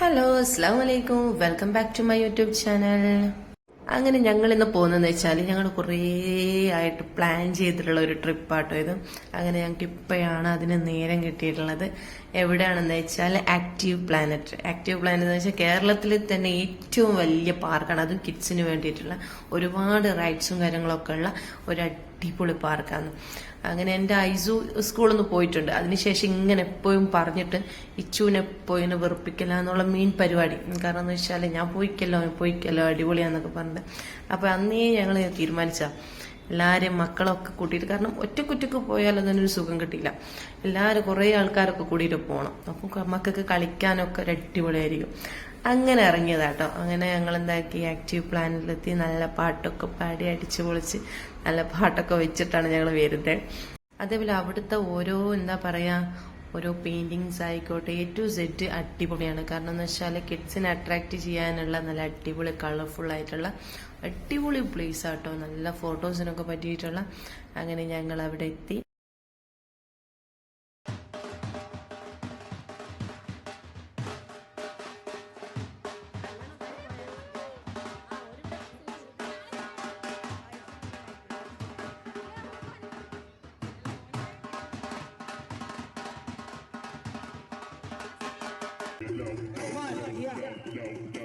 Hello അസ്സാം വലൈക്കും welcome back to my YouTube channel അങ്ങനെ ഞങ്ങൾ ഇന്ന് പോകുന്നതെന്ന് വെച്ചാൽ ഞങ്ങൾ കുറേ ആയിട്ട് പ്ലാൻ ചെയ്തിട്ടുള്ള ഒരു ട്രിപ്പാട്ടോ ഇത്. അങ്ങനെ ഞങ്ങൾക്ക് ഇപ്പോഴാണ് അതിന് നേരം കിട്ടിയിട്ടുള്ളത്. എവിടെയാണെന്ന് വെച്ചാൽ ആക്റ്റീവ് പ്ലാനറ്റ് ആക്റ്റീവ് പ്ലാനറ്റ് എന്ന് വെച്ചാൽ കേരളത്തിൽ തന്നെ ഏറ്റവും വലിയ പാർക്കാണ് അതും കിഡ്സിന് വേണ്ടിയിട്ടുള്ള ഒരുപാട് റൈഡ്സും കാര്യങ്ങളൊക്കെ ഉള്ള ഒരു അടിപൊളി പാർക്കാന്ന്. അങ്ങനെ എന്റെ ഐസു സ്കൂളിൽ നിന്ന് പോയിട്ടുണ്ട്. അതിനുശേഷം ഇങ്ങനെ എപ്പോഴും പറഞ്ഞിട്ട് ഇച്ചുവിനെ എപ്പോഴും ഇങ്ങനെ വെറുപ്പിക്കില്ല എന്നുള്ള മെയിൻ പരിപാടി. കാരണം എന്ന് വെച്ചാൽ ഞാൻ പോയിക്കല്ലോ പോയിക്കല്ലോ അടിപൊളിയാന്നൊക്കെ പറഞ്ഞത് അപ്പോൾ അന്നേ ഞങ്ങൾ തീരുമാനിച്ച എല്ലാവരെയും മക്കളൊക്കെ കൂട്ടിയിട്ട് കാരണം ഒറ്റക്കൊറ്റക്ക് പോയാൽ അതിനൊരു സുഖം കിട്ടില്ല എല്ലാവരും കുറേ ആൾക്കാരൊക്കെ കൂടിയിട്ട് പോകണം അപ്പം മക്കൾക്ക് കളിക്കാനൊക്കെ ഒരു അടിപൊളിയായിരിക്കും. അങ്ങനെ ഇറങ്ങിയതാട്ടോ. അങ്ങനെ ഞങ്ങൾ എന്താക്കി ആക്റ്റീവ് പ്ലാനിലെത്തി നല്ല പാട്ടൊക്കെ പാടി അടിച്ചു പൊളിച്ച് നല്ല പാട്ടൊക്കെ വെച്ചിട്ടാണ് ഞങ്ങൾ വരുന്നത് അതേപോലെ അവിടുത്തെ ഓരോ എന്താ പറയാ ഓരോ പെയിന്റിങ്സ് ആയിക്കോട്ടെ എ ടു സെഡ് അടിപൊളിയാണ്. കാരണം എന്ന് വെച്ചാൽ കിഡ്സിനെ അട്രാക്ട് ചെയ്യാനുള്ള നല്ല അടിപൊളി കളർഫുൾ ആയിട്ടുള്ള അടിപൊളി പ്ലേസ് ആട്ടോ. നല്ല ഫോട്ടോസിനൊക്കെ പറ്റിയിട്ടുള്ള. അങ്ങനെ ഞങ്ങൾ അവിടെ എത്തി. Come on, yeah.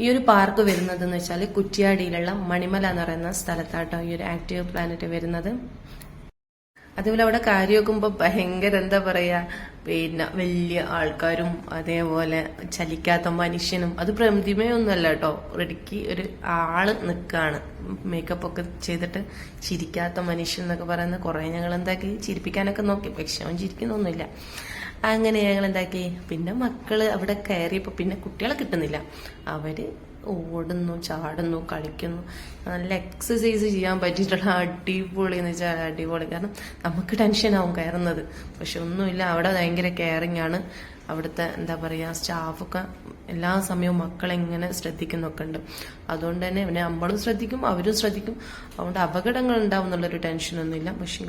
ഈ ഒരു പാർക്ക് വരുന്നത് എന്ന് വെച്ചാൽ കുറ്റിയാടിയിലുള്ള മണിമല എന്ന് പറയുന്ന സ്ഥലത്താട്ടോ ഈ ഒരു ആക്റ്റീവ് പ്ലാനറ്റ് വരുന്നത്. അതുപോലെ അവിടെ കാര്യമൊക്കുമ്പോൾ ഭയങ്കര എന്താ പറയാ പിന്നെ വലിയ ആൾക്കാരും അതേപോലെ ചലിക്കാത്ത മനുഷ്യനും. അത് പ്രതിമയൊന്നുമല്ല കേട്ടോ. റെഡിക്ക് ഒരു ആൾ നിൽക്കാണ് മേക്കപ്പ് ഒക്കെ ചെയ്തിട്ട് ചിരിക്കാത്ത മനുഷ്യൻ എന്നൊക്കെ പറയുന്ന കുറേ ഞങ്ങൾ എന്താക്കി? ചിരിപ്പിക്കാനൊക്കെ നോക്കി. പക്ഷെ അവൻ ചിരിക്കുന്നൊന്നുമില്ല. അങ്ങനെ ഞങ്ങൾ എന്താക്കി? പിന്നെ മക്കൾ അവിടെ കയറിയപ്പോ പിന്നെ കുട്ടികളെ കിട്ടുന്നില്ല. അവർ ഓടുന്നു ചാടുന്നു കളിക്കുന്നു. നല്ല എക്സസൈസ് ചെയ്യാൻ പറ്റിയിട്ടുള്ള അടിപൊളി എന്ന് വെച്ചാൽ അടിപൊളി. കാരണം നമുക്ക് ടെൻഷൻ ആവും കയറുന്നത്. പക്ഷെ ഒന്നുമില്ല അവിടെ ഭയങ്കര കെയറിങ് ആണ്. അവിടുത്തെ എന്താ പറയുക സ്റ്റാഫൊക്കെ എല്ലാ സമയവും മക്കളെ ഇങ്ങനെ ശ്രദ്ധിക്കുന്നൊക്കെ ഉണ്ട്. അതുകൊണ്ട് തന്നെ പിന്നെ നമ്മളും ശ്രദ്ധിക്കും അവരും ശ്രദ്ധിക്കും. അതുകൊണ്ട് അപകടങ്ങൾ ഉണ്ടാവും എന്നുള്ളൊരു ടെൻഷനൊന്നുമില്ല പക്ഷേ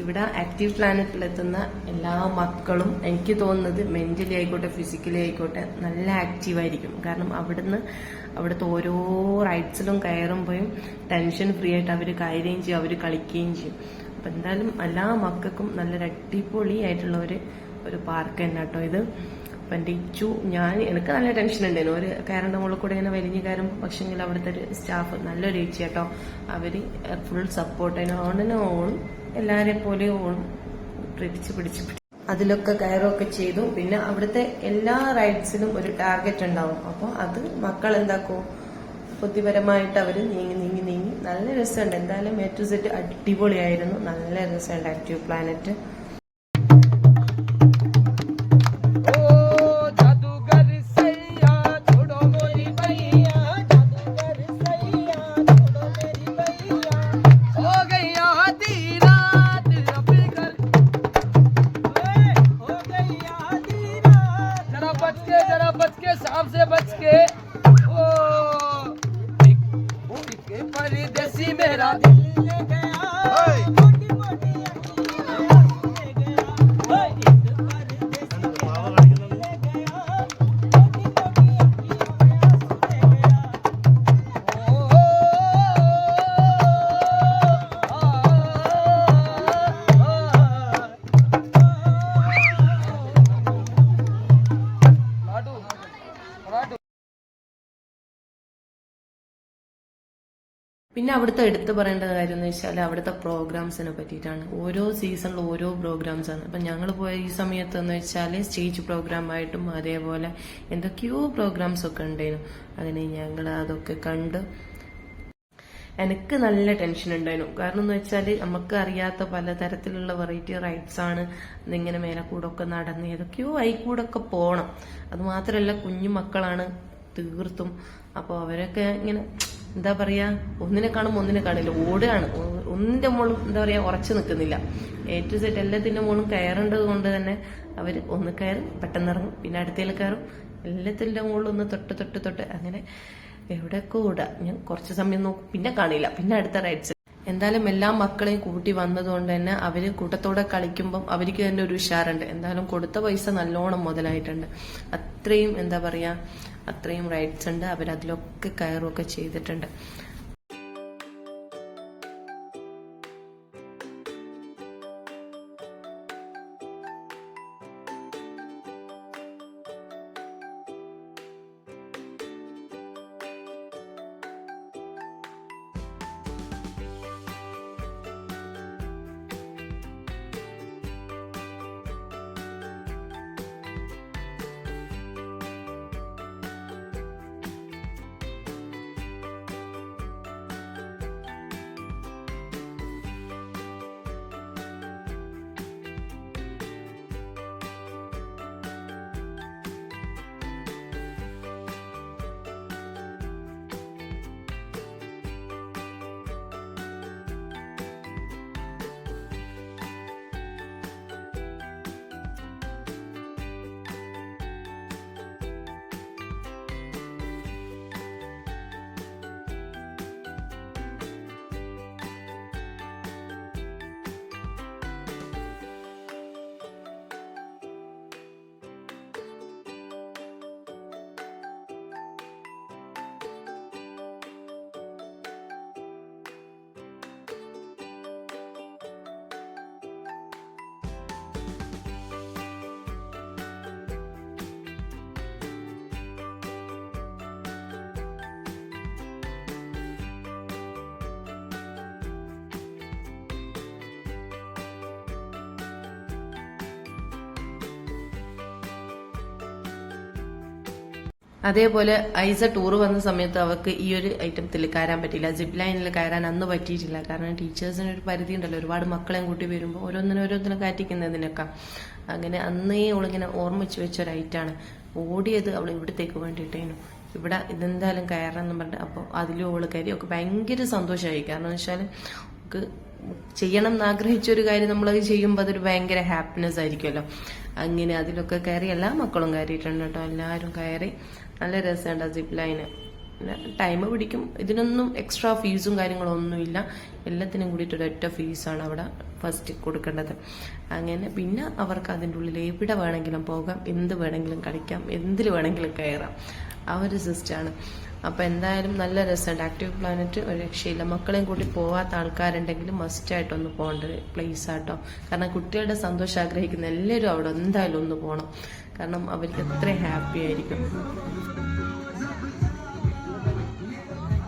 ഇവിടെ ആക്റ്റീവ് പ്ലാനറ്റിലെത്തുന്ന എല്ലാ മക്കളും എനിക്ക് തോന്നുന്നത് മെന്റലി ആയിക്കോട്ടെ ഫിസിക്കലി ആയിക്കോട്ടെ നല്ല ആക്റ്റീവ് ആയിരിക്കും. കാരണം അവിടുന്ന് അവിടുത്തെ ഓരോ റൈഡ്സിലും കയറുമ്പോഴും ടെൻഷൻ ഫ്രീ ആയിട്ട് അവർ കയറുകയും ചെയ്യും അവർ കളിക്കുകയും ചെയ്യും. അപ്പം എന്തായാലും എല്ലാ മക്കൾക്കും നല്ലൊരു അടിപൊളി ആയിട്ടുള്ള ഒരു ഒരു പാർക്ക് തന്നെ കേട്ടോ ഇത്. അപ്പം എന്റെ ഇച്ചു ഞാൻ എനിക്ക് നല്ല ടെൻഷൻ ഉണ്ടായിരുന്നു. ഒരു കയറേണ്ട മുകളിൽ കൂടെ ഇങ്ങനെ വലിഞ്ഞ് കയറും പക്ഷെങ്കിൽ അവിടുത്തെ ഒരു സ്റ്റാഫ് നല്ലൊരു ഏച്ചി കേട്ടോ. അവർ ഫുൾ സപ്പോർട്ട് അതിന് ഓളും എല്ലാരെ പോലെ ഓണം പിടിച്ച് പിടിച്ച്. അതിലൊക്കെ കയറൊക്കെ ചെയ്തു. പിന്നെ അവിടുത്തെ എല്ലാ റൈഡ്സിനും ഒരു ടാർഗറ്റ് ഉണ്ടാവും. അപ്പോൾ അത് മക്കൾ എന്താക്കും? ബുദ്ധിപരമായിട്ട് അവർ നീങ്ങി നീങ്ങി നീങ്ങി. നല്ല രസമുണ്ട്. എന്തായാലും എ സെറ്റ് അടിപൊളിയായിരുന്നു. നല്ല രസമുണ്ട്. ആക്റ്റീവ് പ്ലാനറ്റ് ਕੇ ਪਰਦੇਸੀ ਮੇਰਾ ਦਿੱਲੀ ਲੈ ਗਏ। പിന്നെ അവിടുത്തെ എടുത്തു പറയേണ്ട കാര്യം എന്ന് വെച്ചാൽ അവിടുത്തെ പ്രോഗ്രാംസിനെ പറ്റിയിട്ടാണ്. ഓരോ സീസണിലും ഓരോ പ്രോഗ്രാംസ് ആണ് അപ്പം ഞങ്ങൾ പോയ ഈ സമയത്ത് എന്ന് വെച്ചാൽ സ്റ്റേജ് പ്രോഗ്രാം ആയിട്ടും അതേപോലെ എന്തൊക്കെയോ പ്രോഗ്രാംസ് ഒക്കെ ഉണ്ടായിരുന്നു. അങ്ങനെ ഞങ്ങൾ അതൊക്കെ കണ്ട് എനിക്ക് നല്ല ടെൻഷൻ ഉണ്ടായിരുന്നു. കാരണം എന്ന് വെച്ചാൽ നമുക്ക് അറിയാത്ത പലതരത്തിലുള്ള വെറൈറ്റി റൈഡ്സ് ആണ് ഇങ്ങനെ മേലെ കൂടെ ഒക്കെ നടന്ന് ഏതൊക്കെയോ ആയി കൂടെ ഒക്കെ പോകണം അതുമാത്രമല്ല കുഞ്ഞു മക്കളാണ് തീർത്തും. അപ്പോൾ അവരൊക്കെ ഇങ്ങനെ എന്താ പറയാ ഒന്നിനെ ഒന്നിനെ കാണില്ല. ഓടുകയാണ്. ഒന്നിന്റെ മോളും എന്താ പറയാ ഉറച്ചു നിൽക്കുന്നില്ല. എ ടു സെറ്റ് എല്ലാത്തിന്റെ മോളും കയറേണ്ടത് കൊണ്ട് തന്നെ അവർ ഒന്ന് കയറും പെട്ടെന്ന് ഇറങ്ങും. പിന്നെ അടുത്തേൽ കയറും. എല്ലാത്തിന്റെ മുകളിൽ ഒന്ന് തൊട്ട് തൊട്ട് തൊട്ട് അങ്ങനെ എവിടെയൊക്കെ ഓടുക. ഞാൻ കുറച്ച് സമയം നോക്കും. പിന്നെ കാണില്ല. പിന്നെ അടുത്ത റൈഡ്സ് എന്തായാലും എല്ലാ മക്കളെയും കൂട്ടി വന്നതുകൊണ്ട് തന്നെ അവർ കൂട്ടത്തോടെ കളിക്കുമ്പം അവർക്ക് തന്നെ ഒരു ഉഷാറുണ്ട്. എന്തായാലും കൊടുത്ത പൈസ നല്ലോണം മുതലായിട്ടുണ്ട്. അത്രയും എന്താ പറയാ അത്രയും റൈറ്റ്സ് ഉണ്ട്. അവരതിലൊക്കെ കയറുമൊക്കെ ചെയ്തിട്ടുണ്ട്. അതേപോലെ ഐസ ടൂർ വന്ന സമയത്ത് അവർക്ക് ഈ ഒരു ഐറ്റത്തിൽ കയറാൻ പറ്റില്ല ജിപ്പ് ലൈനിൽ കയറാൻ അന്ന് പറ്റിയിട്ടില്ല. കാരണം ടീച്ചേഴ്സിന് ഒരു പരിധി ഉണ്ടല്ലോ. ഒരുപാട് മക്കളെയും കൂട്ടി വരുമ്പോൾ ഓരോന്നിനും ഓരോന്നിനും കാറ്റിക്കുന്നതിനൊക്കെ. അങ്ങനെ അന്നേ അവളിങ്ങനെ ഓർമ്മിച്ച് വെച്ച ഒരു ഐറ്റാണ് ഓടിയത് അവൾ ഇവിടത്തേക്ക് വേണ്ടിയിട്ടേനു. ഇവിടെ ഇതെന്തായാലും കയറണം എന്ന് പറഞ്ഞിട്ട് അപ്പോൾ അതിലും അവൾ കയറി. ഒക്കെ ഭയങ്കര സന്തോഷമായി. കാരണം വെച്ചാൽ നമുക്ക് ചെയ്യണം എന്ന് ആഗ്രഹിച്ച ഒരു കാര്യം നമ്മളത് ചെയ്യുമ്പോൾ അതൊരു ഭയങ്കര ഹാപ്പിനെസ് ആയിരിക്കുമല്ലോ. അങ്ങനെ അതിലൊക്കെ കയറി എല്ലാ മക്കളും കയറിയിട്ടുണ്ട് കേട്ടോ. എല്ലാവരും കയറി നല്ല രസമുണ്ട് ആ സിപ്പ് ലൈന് പിന്നെ ടൈം പിടിക്കും. ഇതിനൊന്നും എക്സ്ട്രാ ഫീസും കാര്യങ്ങളും ഒന്നുമില്ല എല്ലാത്തിനും കൂടിയിട്ട് ഒരൊറ്റ ഫീസാണ് അവിടെ ഫസ്റ്റ് കൊടുക്കേണ്ടത്. അങ്ങനെ പിന്നെ അവർക്ക് അതിന്റെ ഉള്ളിൽ എവിടെ വേണമെങ്കിലും പോകാം. എന്ത് വേണമെങ്കിലും കളിക്കാം. എന്തിൽ വേണമെങ്കിലും കയറാം. ആ ഒരു സിസ്റ്റാണ് അപ്പോൾ എന്തായാലും നല്ല രസമുണ്ട്. ആക്റ്റീവ് പ്ലാനറ്റ് ഒരു രക്ഷയില്ല. മക്കളെയും കൂട്ടി പോവാത്ത ആൾക്കാരുണ്ടെങ്കിൽ മസ്റ്റായിട്ടൊന്ന് പോകേണ്ട ഒരു പ്ലേസ് ആട്ടോ കാരണം കുട്ടികളുടെ സന്തോഷം ആഗ്രഹിക്കുന്ന എല്ലാവരും അവിടെ എന്തായാലും ഒന്ന് പോകണം കാരണം അവർക്ക് അത്ര ഹാപ്പി ആയിരിക്കും.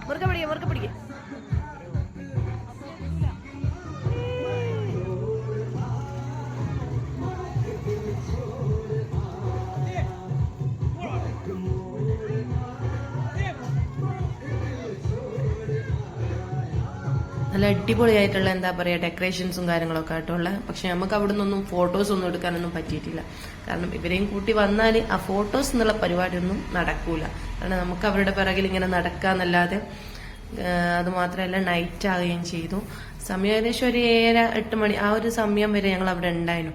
മുറുക്ക പിടിക്കുക മുറുക്ക പിടിക്കുക നല്ല അടിപൊളിയായിട്ടുള്ള എന്താ പറയാ ഡെക്കറേഷൻസും കാര്യങ്ങളൊക്കെ ആയിട്ടുള്ള പക്ഷെ നമുക്ക് അവിടെ നിന്നൊന്നും ഫോട്ടോസ് ഒന്നും എടുക്കാനൊന്നും പറ്റിയിട്ടില്ല. കാരണം ഇവരെയും കൂട്ടി വന്നാൽ ആ ഫോട്ടോസ് എന്നുള്ള പരിപാടിയൊന്നും നടക്കൂല. കാരണം നമുക്ക് അവരുടെ പിറകിൽ ഇങ്ങനെ നടക്കാന്നല്ലാതെ അത് മാത്രമല്ല നൈറ്റ് ആവുകയും ചെയ്തു. സമയം ഏകദേശം ഒരു ഏഴര എട്ട് മണി ആ ഒരു സമയം വരെ ഞങ്ങൾ അവിടെ ഉണ്ടായിരുന്നു.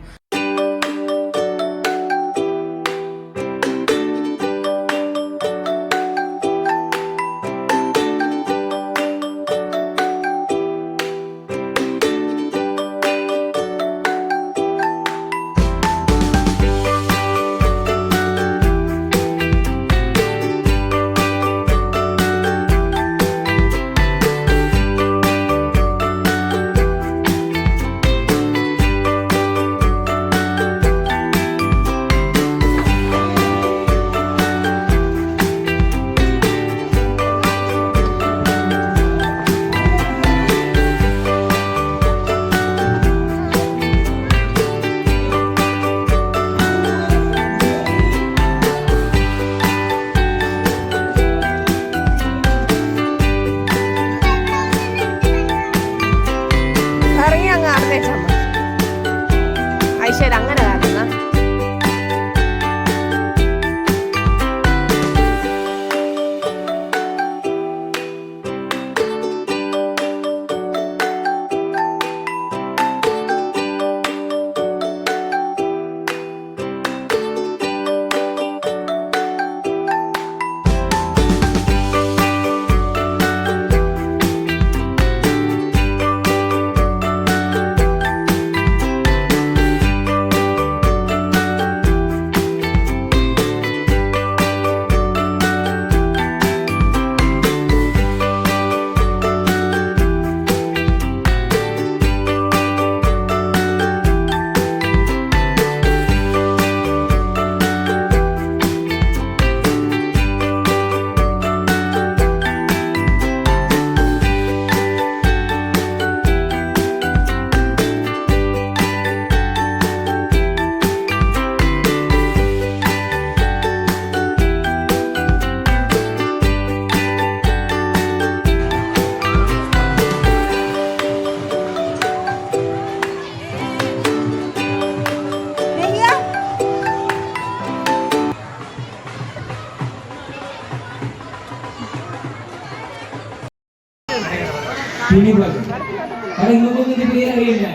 അവിടെ നിങ്ങൾക്കൊന്നും ഇതിന്റെ പേര് അറിയില്ല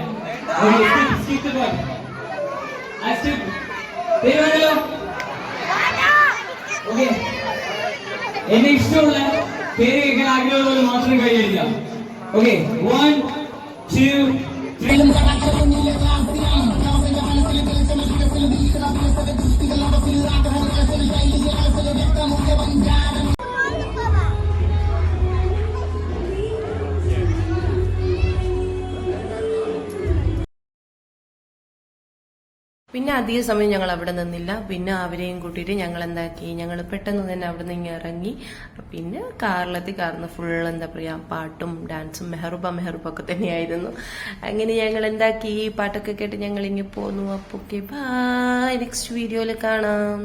Okay, skip, skip the part. ആ, skip. പേര് പറഞ്ഞല്ലോ ഓക്കെ എന്നെ ഇഷ്ടമുള്ള പേര് കേൾക്കാൻ ആഗ്രഹമുള്ളവർ മാത്രം കൈയടിക്കാം ഓക്കെ വൺ ടു ത്രീ പിന്നെ അധിക സമയം ഞങ്ങൾ അവിടെ നിന്നില്ല. പിന്നെ അവരെയും കൂട്ടിയിട്ട് ഞങ്ങൾ എന്താക്കി ഞങ്ങൾ പെട്ടെന്ന് തന്നെ അവിടെ നിന്ന് ഇറങ്ങി. പിന്നെ കാറിലെത്തി കാറിന് ഫുൾ എന്താ പറയാ പാട്ടും ഡാൻസും മെഹറുബ മെഹറുബ ഒക്കെ തന്നെയായിരുന്നു. അങ്ങനെ ഞങ്ങൾ എന്താക്കി ഈ പാട്ടൊക്കെ കേട്ട് ഞങ്ങൾ ഇങ്ങനെ പോന്നു. അപ്പൊ ഓക്കെ ബൈ നെക്സ്റ്റ് വീഡിയോയിൽ കാണാം.